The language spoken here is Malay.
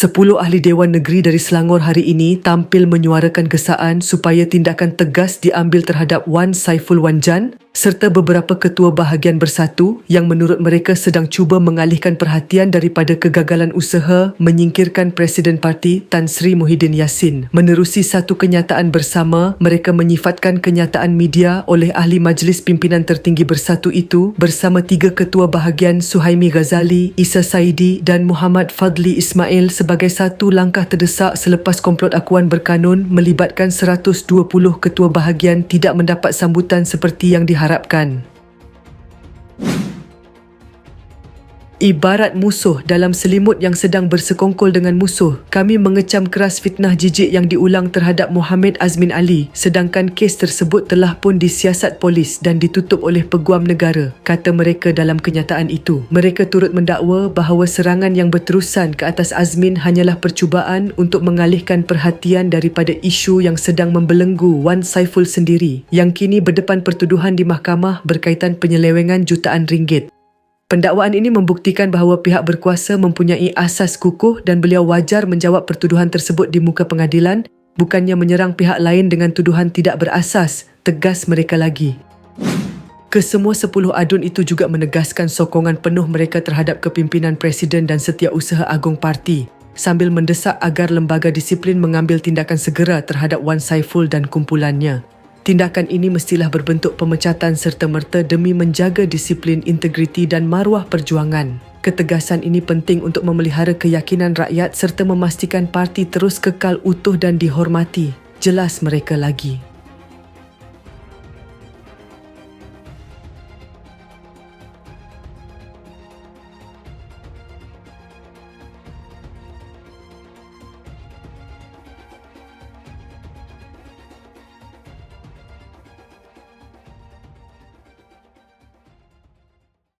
Sepuluh ahli Dewan Negeri dari Selangor hari ini tampil menyuarakan kesaan supaya tindakan tegas diambil terhadap Wan Saiful Wanjan serta beberapa ketua bahagian bersatu yang menurut mereka sedang cuba mengalihkan perhatian daripada kegagalan usaha menyingkirkan Presiden Parti Tan Sri Muhyiddin Yassin. Menerusi satu kenyataan bersama, mereka menyifatkan kenyataan media oleh ahli Majlis Pimpinan Tertinggi Bersatu itu bersama tiga ketua bahagian Suhaimi Ghazali, Isa Saidi dan Muhammad Fadli Ismail sebagai satu langkah terdesak selepas komplot akuan berkanun melibatkan 120 ketua bahagian tidak mendapat sambutan seperti yang diharapkan diharapkan. Ibarat musuh dalam selimut yang sedang bersekongkol dengan musuh, kami mengecam keras fitnah jijik yang diulang terhadap Muhammad Azmin Ali sedangkan kes tersebut telah pun disiasat polis dan ditutup oleh peguam negara, kata mereka dalam kenyataan itu. Mereka turut mendakwa bahawa serangan yang berterusan ke atas Azmin hanyalah percubaan untuk mengalihkan perhatian daripada isu yang sedang membelenggu Wan Saiful sendiri yang kini berdepan pertuduhan di mahkamah berkaitan penyelewengan jutaan ringgit. Pendakwaan ini membuktikan bahawa pihak berkuasa mempunyai asas kukuh dan beliau wajar menjawab pertuduhan tersebut di muka pengadilan bukannya menyerang pihak lain dengan tuduhan tidak berasas, tegas mereka lagi. Kesemua sepuluh adun itu juga menegaskan sokongan penuh mereka terhadap kepimpinan Presiden dan Setiausaha Agong Parti sambil mendesak agar lembaga disiplin mengambil tindakan segera terhadap Wan Saiful dan kumpulannya. Tindakan ini mestilah berbentuk pemecatan serta-merta demi menjaga disiplin, integriti dan maruah perjuangan. Ketegasan ini penting untuk memelihara keyakinan rakyat serta memastikan parti terus kekal utuh dan dihormati. Jelas mereka lagi.